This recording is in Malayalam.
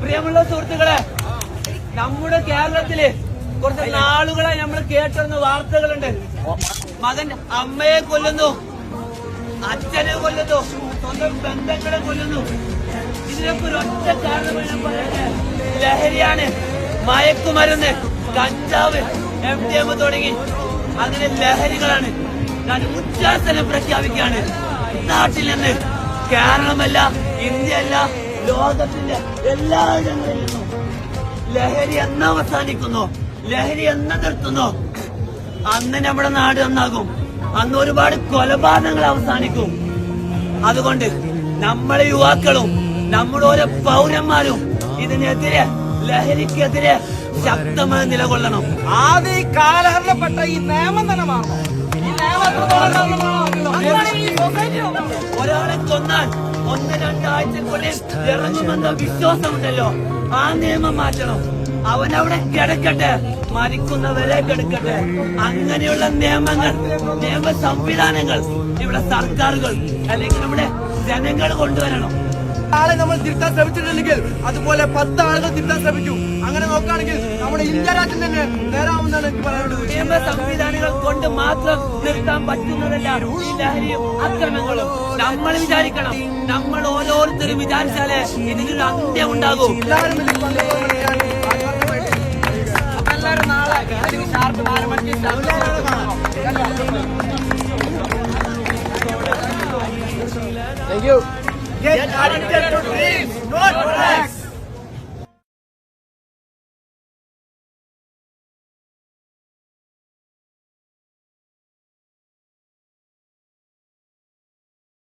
പ്രിയമുള്ള സുഹൃത്തുക്കളെ നമ്മുടെ കേരളത്തിൽ കുറച്ച് നാളുകളെ നമ്മൾ കേട്ടിരുന്ന വാർത്തകളുണ്ട്. മകൻ അമ്മയെ കൊല്ലുന്നു അച്ഛനെ കൊല്ലുന്നു സ്വന്തം ബന്ധങ്ങളെ കൊല്ലുന്നു. ഇതിനൊക്കെ ഒരു ഒറ്റ കാരണമായി ലഹരിയാണ്. മയക്കുമരുന്ന് കഞ്ചാവ് എം ഡി എം തുടങ്ങി അങ്ങനെ ലഹരികളാണ്. ഞാൻ ഉച്ചാസനം പ്രഖ്യാപിക്കുകയാണ്. നാട്ടിൽ നിന്ന് കേരളമല്ല ഇന്ത്യയല്ല ലോകത്തിന്റെ എല്ലാ ഇടങ്ങളിലും ലഹരി എന്ന് അവസാനിക്കുന്നു ലഹരി എന്ന് നിർത്തുന്നു. അന്ന് നമ്മുടെ നാട് നന്നാകും. അന്ന് ഒരുപാട് കൊലപാതകങ്ങൾ അവസാനിക്കും. അതുകൊണ്ട് നമ്മളെ യുവാക്കളും നമ്മുടെ ഓരോ പൗരന്മാരും ഇതിനെതിരെ ലഹരിക്കെതിരെ ശക്തമായി നിലകൊള്ളണം. ആദ്യ കാലഹരണപ്പെട്ട ഈ നിയമം തന്നെ മാറണം ഒരാളെ കൊന്നാൽ ഒന്ന് രണ്ടാഴ്ചക്കുള്ളിൽ ഇറങ്ങുമെന്ന വിശ്വാസമുണ്ടല്ലോ. ആ നിയമം മാറ്റണം. അവിടെ കിടക്കട്ടെ. മരിക്കുന്നവരെ കിടക്കട്ടെ. അങ്ങനെയുള്ള നിയമങ്ങൾ നിയമ സംവിധാനങ്ങൾ ഇവിടെ സർക്കാരുകൾ അല്ലെങ്കിൽ നമ്മുടെ ജനങ്ങൾ കൊണ്ടുവരണം. ആളെ നമ്മൾ തിരുത്താൻ ശ്രമിച്ചിട്ടില്ലെങ്കിൽ അതുപോലെ പത്ത് ആളുകൾ തിരുത്താൻ ശ്രമിച്ചു അങ്ങനെ നോക്കുകയാണെങ്കിൽ നമ്മുടെ ഇന്ത്യ രാജ്യം തന്നെ നേരാമെന്നാണ് എനിക്ക് പറയാനുള്ളത്. നിയമ സംവിധാനങ്ങൾ കൊണ്ട് മാത്രം നിർത്താൻ പറ്റുന്നതല്ല ഈ ലഹരിയും അക്രമങ്ങളും. നമ്മൾ വിചാരിക്കണം നമ്മൾ ഓരോരുത്തരും വിചാരിച്ചാലേ ഇതിനൊരു അന്ത്യം ഉണ്ടാകും. എല്ലാവരും നാളെ ഷാർപ്പ് നാല് മണിക്ക് Thank you. Get addicted to dreams, not.